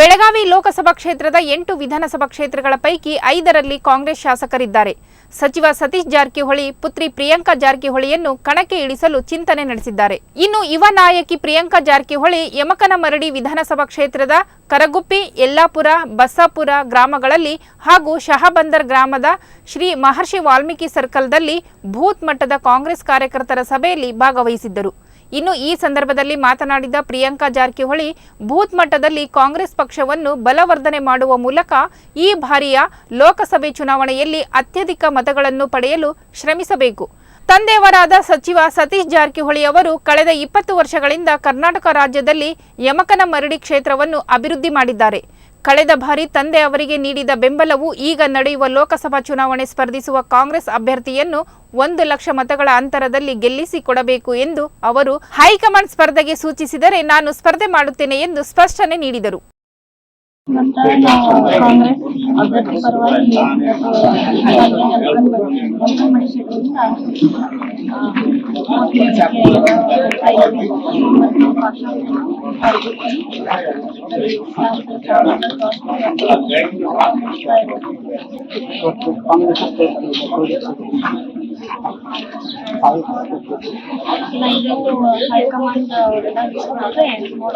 ಬೆಳಗಾವಿ ಲೋಕಸಭಾ ಕ್ಷೇತ್ರದ ಎಂಟು ವಿಧಾನಸಭಾ ಕ್ಷೇತ್ರಗಳ ಪೈಕಿ ಐದರಲ್ಲಿ ಕಾಂಗ್ರೆಸ್ ಶಾಸಕರಿದ್ದಾರೆ. ಸಚಿವ ಸತೀಶ್ ಜಾರಕಿಹೊಳಿ, ಪುತ್ರಿ ಪ್ರಿಯಾಂಕಾ ಜಾರಕಿಹೊಳಿಯನ್ನು ಕಣಕ್ಕೆ ಇಳಿಸಲು ಚಿಂತನೆ ನಡೆಸಿದ್ದಾರೆ. ಇನ್ನು ಯುವ ನಾಯಕಿ ಪ್ರಿಯಾಂಕಾ ಜಾರಕಿಹೊಳಿ ಯಮಕನಮರಡಿ ವಿಧಾನಸಭಾ ಕ್ಷೇತ್ರದ ಕರಗುಪ್ಪಿ, ಯಲ್ಲಾಪುರ, ಬಸ್ಸಾಪುರ ಗ್ರಾಮಗಳಲ್ಲಿ ಹಾಗೂ ಶಹಾಬಂದರ್ ಗ್ರಾಮದ ಶ್ರೀ ಮಹರ್ಷಿ ವಾಲ್ಮೀಕಿ ಸರ್ಕಲ್ದಲ್ಲಿ ಬೂತ್ ಮಟ್ಟದ ಕಾಂಗ್ರೆಸ್ ಕಾರ್ಯಕರ್ತರ ಸಭೆಯಲ್ಲಿ ಭಾಗವಹಿಸಿದ್ದರು. ಇನ್ನು ಈ ಸಂದರ್ಭದಲ್ಲಿ ಮಾತನಾಡಿದ ಪ್ರಿಯಾಂಕಾ ಜಾರಕಿಹೊಳಿ, ಬೂತ್ ಮಟ್ಟದಲ್ಲಿ ಕಾಂಗ್ರೆಸ್ ಪಕ್ಷವನ್ನು ಬಲವರ್ಧನೆ ಮಾಡುವ ಮೂಲಕ ಈ ಬಾರಿಯ ಲೋಕಸಭೆ ಚುನಾವಣೆಯಲ್ಲಿ ಅತ್ಯಧಿಕ ಮತಗಳನ್ನು ಪಡೆಯಲು ಶ್ರಮಿಸಬೇಕು. ತಂದೆಯವರಾದ ಸಚಿವ ಸತೀಶ್ ಜಾರಕಿಹೊಳಿ ಅವರು ಕಳೆದ ಇಪ್ಪತ್ತು ವರ್ಷಗಳಿಂದ ಕರ್ನಾಟಕ ರಾಜ್ಯದಲ್ಲಿ ಯಮಕನ ಮರಡಿ ಕ್ಷೇತ್ರವನ್ನು ಅಭಿವೃದ್ಧಿ ಮಾಡಿದ್ದಾರೆ. ಕಳೆದ ಬಾರಿ ತಂದೆ ಅವರಿಗೆ ನೀಡಿದ ಬೆಂಬಲವು ಈಗ ನಡೆಯುವ ಲೋಕಸಭಾ ಚುನಾವಣೆ ಸ್ಪರ್ಧಿಸುವ ಕಾಂಗ್ರೆಸ್ ಅಭ್ಯರ್ಥಿಯನ್ನು ಒಂದು ಲಕ್ಷ ಮತಗಳ ಅಂತರದಲ್ಲಿ ಗೆಲ್ಲಿಸಿ ಕೊಡಬೇಕು ಎಂದು ಅವರು ಹೈಕಮಾಂಡ್ ಸ್ಪರ್ಧೆಗೆ ಸೂಚಿಸಿದರೆ ನಾನು ಸ್ಪರ್ಧೆ ಮಾಡುತ್ತೇನೆ ಎಂದು ಸ್ಪಷ್ಟನೆ ನೀಡಿದರು. High Command reduction also and more.